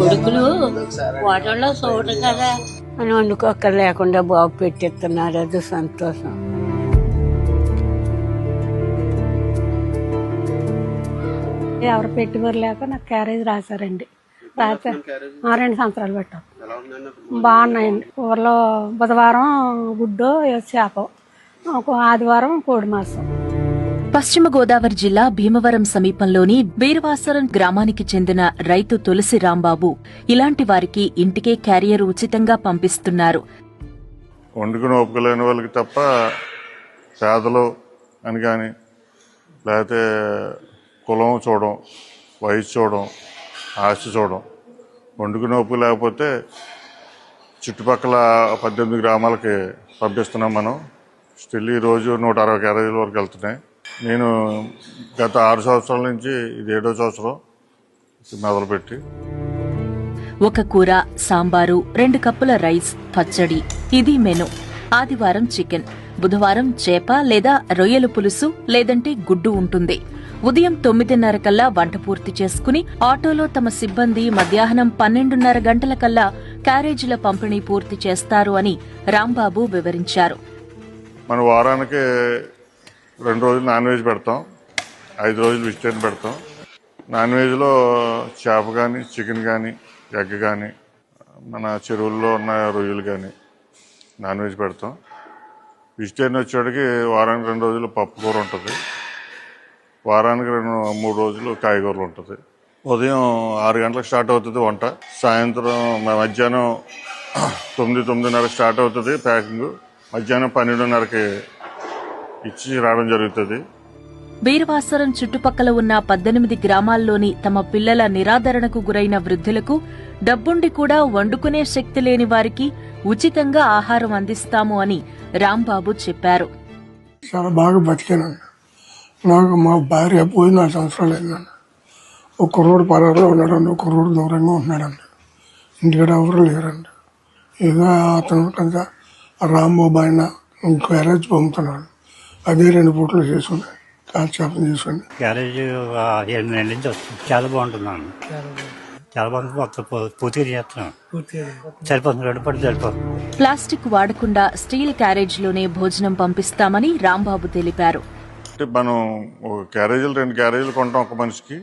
కొడుకులు వాటల్లో చూడరు కదా. అని వండుకోక లేకుండా బాబు పెట్టిస్తున్నారు. అది సంతోషం. ఎవరు పెట్టుబడి లేక నాకు క్యారేజ్ రాశారండి. రాశారు ఆ, రెండు సంవత్సరాలు పెట్టాం. బాగున్నాయండి. ఊర్లో బుధవారం గుడ్డు చేప. ఒక ఆదివారం కోడి మాసం. పశ్చిమ గోదావరి జిల్లా భీమవరం సమీపంలోని బీరవాసరం గ్రామానికి చెందిన రైతు తులసి రాంబాబు ఇలాంటి వారికి ఇంటికే క్యారియర్ ఉచితంగా పంపిస్తున్నారు. వండుకుని ఒప్పుకోలేని వాళ్ళకి తప్ప పేదలు అని కానీ లేకపోతే కులం చూడడం వయసు చూడడం ఆస్తి చూడడం వండుకుని ఒప్పు లేకపోతే చుట్టుపక్కల పద్దెనిమిది గ్రామాలకి పంపిస్తున్నాం మనం. స్టిల్ ఈరోజు నూట అరవై క్యారేజీల వరకు వెళ్తున్నాయి. నేను గత ఆరు సంవత్సరాల నుంచి ఇది ఏడో సంవత్సరం మొదలుపెట్టి. ఒక కూర సాంబారు రెండు కప్పుల రైస్ పచ్చడి. ఇది మెను. ఆదివారం చికెన్. బుధవారం చేప లేదా రొయ్యల పులుసు లేదంటే గుడ్డు ఉంటుంది. ఉదయం తొమ్మిదిన్నర కల్లా వంట పూర్తి చేసుకుని ఆటోలో తమ సిబ్బంది మధ్యాహ్నం పన్నెండున్నర గంటల కల్లా క్యారేజీల పంపిణీ పూర్తి చేస్తారు అని రాంబాబు వివరించారు. మన వారానికి రెండు రోజులు నాన్ వెజ్ పెడతాం ఐదు రోజులు వెజిటేరియన్ పెడతాం. నాన్ వెజ్లో చేప కానీ చికెన్ కానీ ఎగ్ కానీ మన చెరువుల్లో ఉన్న రొయ్యలు కానీ నాన్ వెజ్ పెడతాం. వెజిటేరియన్ వచ్చేటికి వారానికి రెండు రోజులు పప్పు కూర ఉంటుంది. వారానికి రెండు మూడు రోజులు కాయగూరలు ఉంటుంది. ఉదయం ఆరు గంటలకు స్టార్ట్ అవుతుంది వంట. సాయంత్రం మధ్యాహ్నం తొమ్మిది తొమ్మిదిన్నర స్టార్ట్ అవుతుంది ప్యాకింగ్ మధ్యాహ్నం పన్నెండున్నరకి ఇచ్చి రావడం జరుగుతుంది. బీరవాసరం చుట్టుపక్కల ఉన్న పద్దెనిమిది గ్రామాల్లోని తమ పిల్లల నిరాదరణకు గురైన వృద్ధులకు డబ్బుండి కూడా వండుకునే శక్తి లేని వారికి ఉచితంగా ఆహారం అందిస్తాము అని రాంబాబు చెప్పారు. చాలా బాగా బతికానండి నాకు మా భార్య పోయి నాలుగు సంవత్సరాలు అయిందండి ఒక కుర్రోడు పరారులో ఉన్నాడండి. ఒక కుర్రోడు దూరంగా ఉంటున్నాడండి. ఇంటికాడ ఎవరు లేరండి. ఇక అతను కొంత రాంబాబు ఆయన ఇంకో ఎరేజ్ పంపుతున్నాడు. అదే రెండు పూటలు చేసుకుని కాల్చాపం చేసుకుని క్యారేజ్ ఎనిమిది నెలల నుంచి వస్తుంది. చాలా బాగుంటున్నాను చాలా బాగుంది మొత్తం పూ- పూర్తిగా చేస్తున్నాం. సరిపోతుంది. రెండు పట్టు సరిపోతుంది. ప్లాస్టిక్ వాడకుండా స్టీల్ క్యారేజ్లోనే భోజనం పంపిస్తామని రాంబాబు తెలిపారు. అంటే మనం ఒక క్యారేజీలు రెండు క్యారేజీలు కొంటాం ఒక మనిషికి.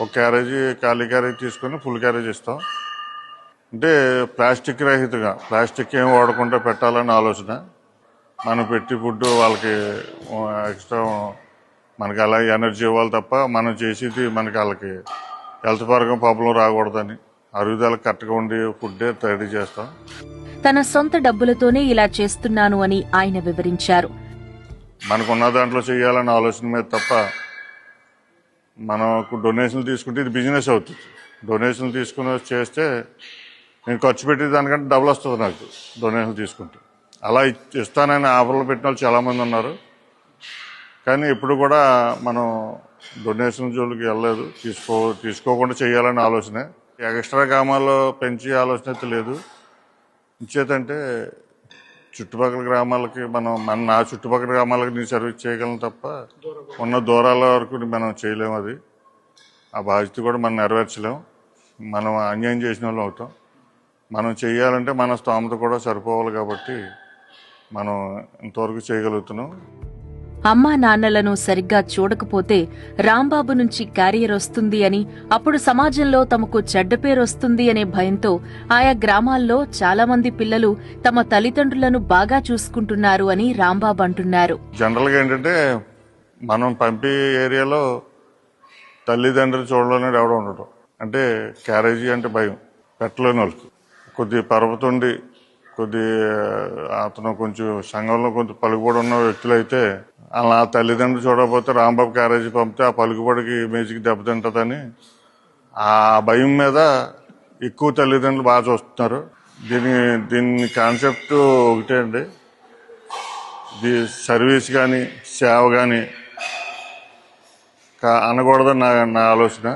ఒక క్యారేజీ ఖాళీ క్యారేజీ తీసుకొని ఫుల్ క్యారేజ్ ఇస్తాం. అంటే ప్లాస్టిక్ రహితగా. ప్లాస్టిక్ ఏం వాడకుండా పెట్టాలని ఆలోచన. మనం పెట్టి ఫుడ్ వాళ్ళకి ఎక్స్ట్రా మనకి అలా ఎనర్జీ ఇవ్వాలి తప్ప మనం చేసేది మనకి వాళ్ళకి హెల్త్ పరంగా ప్రాబ్లం రాకూడదని. అరుగుదల కరెక్ట్గా ఉండి ఫుడ్డే రెడీ చేస్తాం. తన సొంత డబ్బులతోనే ఇలా చేస్తున్నాను అని ఆయన వివరించారు. మనకు ఉన్న దాంట్లో చేయాలన్న ఆలోచన మీద తప్ప మనకు డొనేషన్లు తీసుకుంటే ఇది బిజినెస్ అవుతుంది. డొనేషన్లు తీసుకుని చేస్తే నేను ఖర్చు పెట్టే దానికంటే డబుల్ వస్తుంది నాకు డొనేషన్లు తీసుకుంటే. అలా ఇస్తానని ఆఫర్లు పెట్టిన వాళ్ళు చాలామంది ఉన్నారు. కానీ ఇప్పుడు కూడా మనం డొనేషన్ జోలికి వెళ్ళలేదు. తీసుకో తీసుకోకుండా చేయాలని ఆలోచనే. ఎక్స్ట్రా గ్రామాల్లో పెంచే ఆలోచన అయితే లేదు. ఇచ్చేదంటే చుట్టుపక్కల గ్రామాలకి మనం మన నా చుట్టుపక్కల గ్రామాలకి నేను సర్వీస్ చేయగలను తప్ప ఉన్న దూరాల వరకు మనం చేయలేము అది. ఆ బాధ్యత కూడా మనం నెరవేర్చలేము. మనం అన్యాయం చేసిన వాళ్ళు అవుతాం. మనం చేయాలంటే మన స్తోమత కూడా సరిపోవాలి కాబట్టి మనం ఇంతవరకు చేయగలుగుతున్నాం. అమ్మా నాన్నలను సరిగ్గా చూడకపోతే రాంబాబు నుంచి క్యారియర్ వస్తుంది అని అప్పుడు సమాజంలో తమకు చెడ్డ పేరు వస్తుంది అనే భయంతో ఆయా గ్రామాల్లో చాలా మంది పిల్లలు తమ తల్లిదండ్రులను బాగా చూసుకుంటున్నారు అని రాంబాబు అంటున్నారు. జనరల్గా ఏంటంటే మనం పంపే ఏరియాలో తల్లిదండ్రులు చూడలేని ఎవడో ఉండటం అంటే క్యారేజీ అంటే భయం పెట్టలేని వాళ్ళకి. కొద్ది పరపతుండి కొద్ది అతను కొంచెం సంఘంలో కొంచెం పలుకుబడి ఉన్న వ్యక్తులు అయితే అలా తల్లిదండ్రులు చూడకపోతే రాంబాబు క్యారేజీ పంపితే ఆ పలుకుబడికి ఇమేజ్కి దెబ్బతింటుందని ఆ భయం మీద ఎక్కువ తల్లిదండ్రులు బాగా చూస్తున్నారు. దీని దీని కాన్సెప్ట్ ఒకటే అండి. ఇది సర్వీస్ కానీ సేవ కానీ అనకూడదని నా నా ఆలోచన.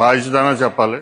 బాధ్యతనే చెప్పాలి.